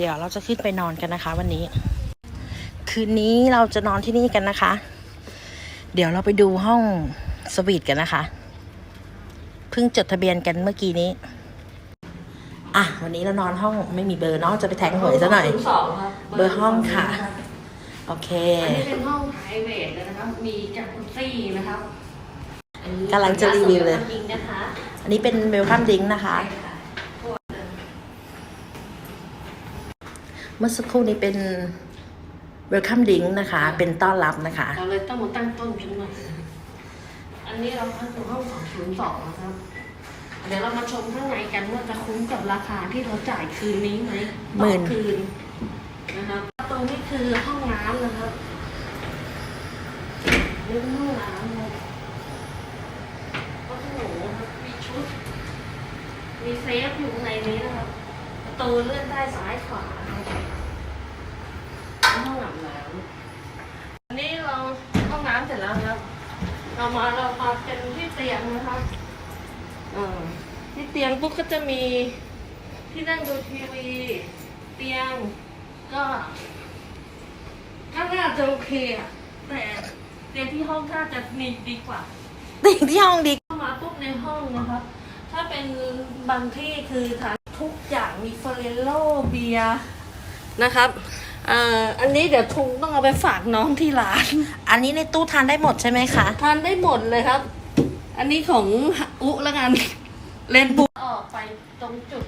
เดี๋ยวเราจะขึ้นไปนอนกันนะคะ วันนี้ คืนนี้เราจะนอนที่นี่กันนะคะ เดี๋ยวเราไปดูห้องสวีทกันนะคะเพิ่งจดทะเบียนกันเมื่อกี้นี้ อะ วันนี้เรานอนห้องไม่มีเบอร์เนาะจะไปแทงหวยซะหน่อยศูนสองครับเบอร์ห้องค่ะ โอเค อันนี้เป็นห้องไพรเวทเลยนะครับ มีจักรุซี่นะครับอันนี้กำลังจะรีวิวเลย จริงนะคะ อันนี้เป็นเวลคัมดิงนะคะ ใช่ค่ะ เมื่อสักครู่นี้เป็นเวลคัมดิงนะคะ เป็นต้อนรับนะคะ เราเลยต้องมาตั้งต้นกันหน่อยอันนี้เราพักอยู่ห้องสองศูนย์สองนะครับ เดี๋ยวเรามาชมข้างในกันว่าจะคุ้มกับราคาที่เราจ่ายคืนนี้ไหมหมื่ต่อนคืนนะครับตรงนี้คือห้องน้ำนะครับนี่เป็นห้องน้ำเลยโอ้โหครับมีชุด มีเซฟอยู่ในนี้นะครับประ ตูเลื่อนได้ซ้ายขวานะครับห้องอาบน้ำอันนี้เราห้องน้ำเสร็จแล้วนะครับ เรามาเรามาเป็นที่เตียงนะครับเออที่เตียงปุ๊บก็จะมีที่นั่งดูทีวี เตียง ก็ก็น่าจะโอเคอะแต่เตียงที่ห้องน่าจะมีดีกว่าติ่งที่ห้องดีเข้ามาปุ๊บในห้องนะครับ ถ้าเป็นบางที่คือทานทุก อย่างมีเฟรนโลเบียร์นะครับเอ่ออันนี้เดี๋ยวทุงต้องเอาไปฝากน้องที่ร้าน อันนี้ในตู้ทานได้หมดใช่ไหมคะทานได้หมดเลยครับ อันนี้ของอุแล้วกันเลนบูออกไปตรงจุด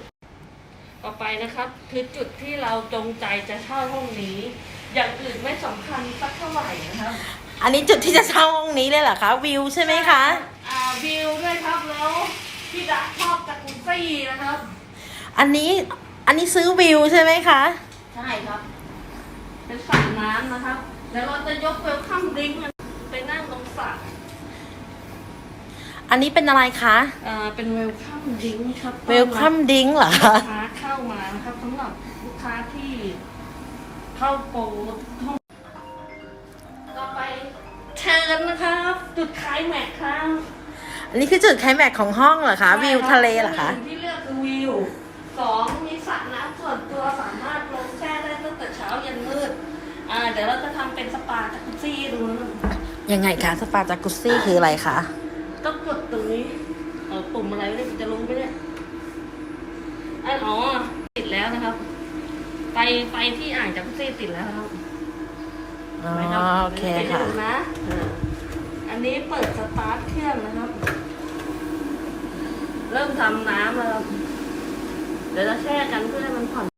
ต่อไปนะครับ คือจุดที่เราจงใจจะเช่าห้องนี้ อย่างอื่นไม่สำคัญสักเท่าไหร่นะครับ อันนี้จุดที่จะเช่าห้องนี้เลยเหรอคะวิวใช่ไหมคะ อ่าวิวด้วยครับแล้วพี่ดักชอบจักรุซี่นะครับ อันนี้อันนี้ซื้อวิวใช่ไหมคะ ใช่ครับ เป็นสระน้ำนะครับเดี๋ยวเราจะยกเวลคัมดริงก์ไปนั่งตรงสระอันนี้เป็นอะไรคะ อ่า เป็นเวลคัมดริงก์ครับเวลคัมดิงเหรอลูคะกค้าเข้ามานะครับสำหรับลูกค้าที่เข้าโปรห้องต่อไปเชิญนะครับ จุดขายแม็กครับอันนี้คือจุดไคลแม็กซ์ของห้องเหรอคะ วิวทะเลเหรอคะนึ่งที่เลือกคือวิว สองมีสระน้ำส่วนตัวสามารถลงแช่ได้ตั้งแต่เช้ายันมืดอ่าเดี๋ยวเราจะทำเป็นสปาจากุซี่ให้ดูนะยังไงคะสปาจากุซซี่คืออะไรคะต้องกดตรงนี้เออปุ่มอะไรไม่รู้จะรู้ไหมเนี่ยอันอ๋อติดแล้วนะครับ ไปไปที่อ่างจากุซี่ติดแล้วครับอ๋อไปรับโอเคค่ะไปดูนะอ่าอันนี้เปิดสตาร์ทเครื่องนะครับ เริ่มทำน้ำแล้วครับ เดี๋ยวจะแช่กันเพื่อให้มันผ่อน